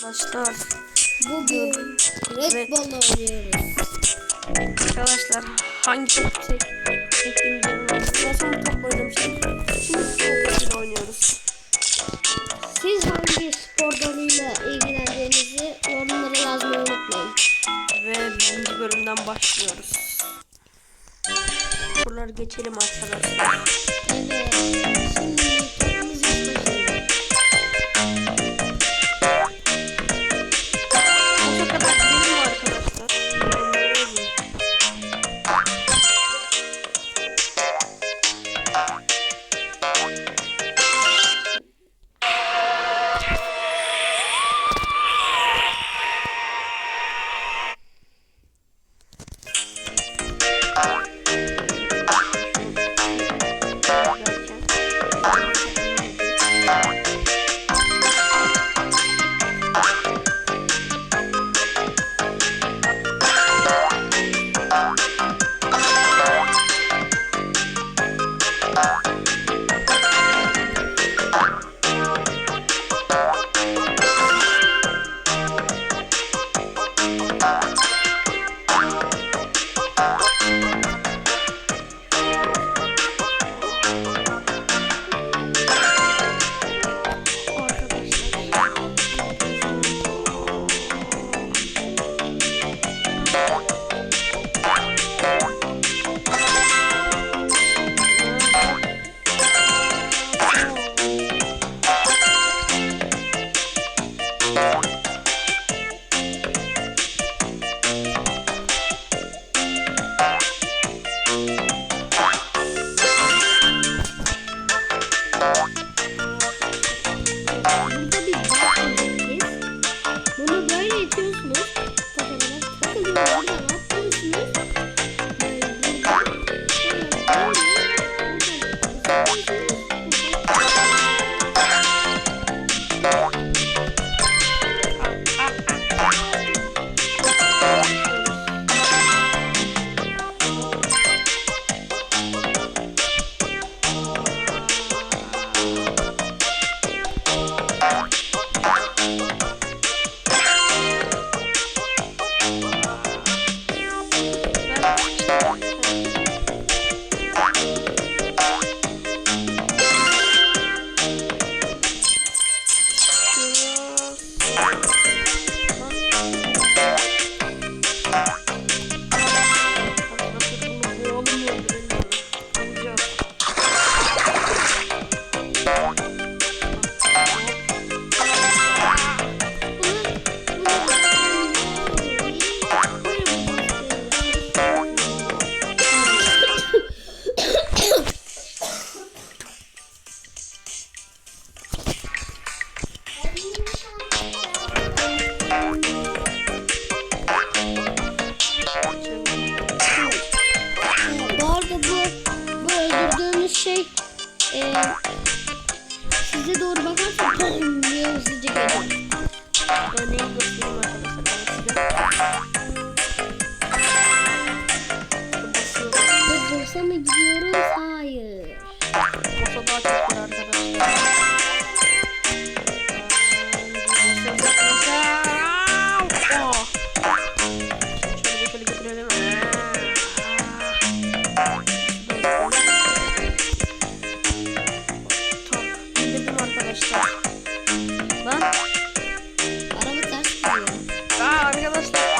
Arkadaşlar, Bugün Red Evet. Bull oynuyoruz. arkadaşlar hangi tek çektiğimizi Nasıl bir top oynamıştık? Şimdi top oynuyoruz. Siz hangi spor dalıyla ilgilendiğinizi yorumlara yazmayı unutmayın. Ve birinci bölümden başlıyoruz. Buraları geçelim arkadaşlar. Evet. Şimdi Bye. Diye hızlıca Bursa gidiyoruz? Hayır. Bosa daha çok var arkadaşlar.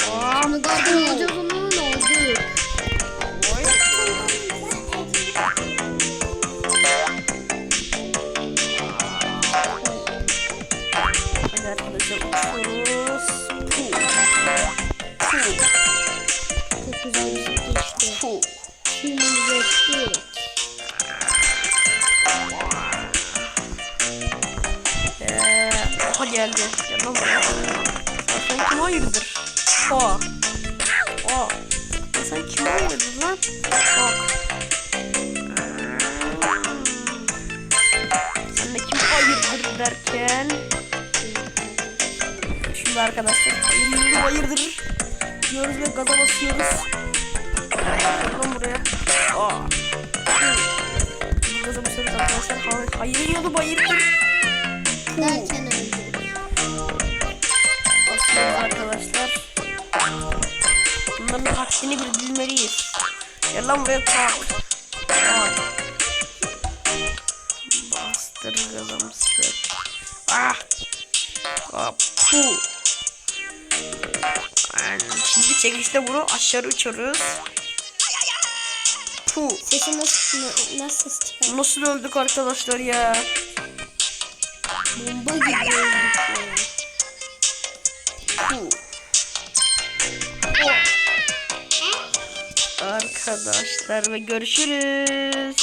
Şimdi gardını alacağız onun oldu. Hadi arkadaşlar uçuyoruz. Çok güzel bir. Pu. Şimdi geçtik. Ee, oha geldi. Gel lan buraya. sen kim hayırdır? O. O. Sen kim hayırdır lan? Bak. Sen de kim hayırdır derken. Şimdi arkadaşlar hayırdır hayırdır. Diyoruz ve gaza basıyoruz. Bakalım buraya. Aa. Bu gaza basıyoruz arkadaşlar. Hayır, hayır yiyordu hayırdır. Derken Bunların haddini bildirmeliyiz. Gel lan buraya tak. Tak. Bastır kızımsın. Ah. Hop. Puh. Yani Şimdi çekişte bunu aşağı uçuyoruz. Puh. Sesi nasıl, nasıl çıkar? Nasıl öldük arkadaşlar ya? Bomba gibi Arkadaşlar ve görüşürüz.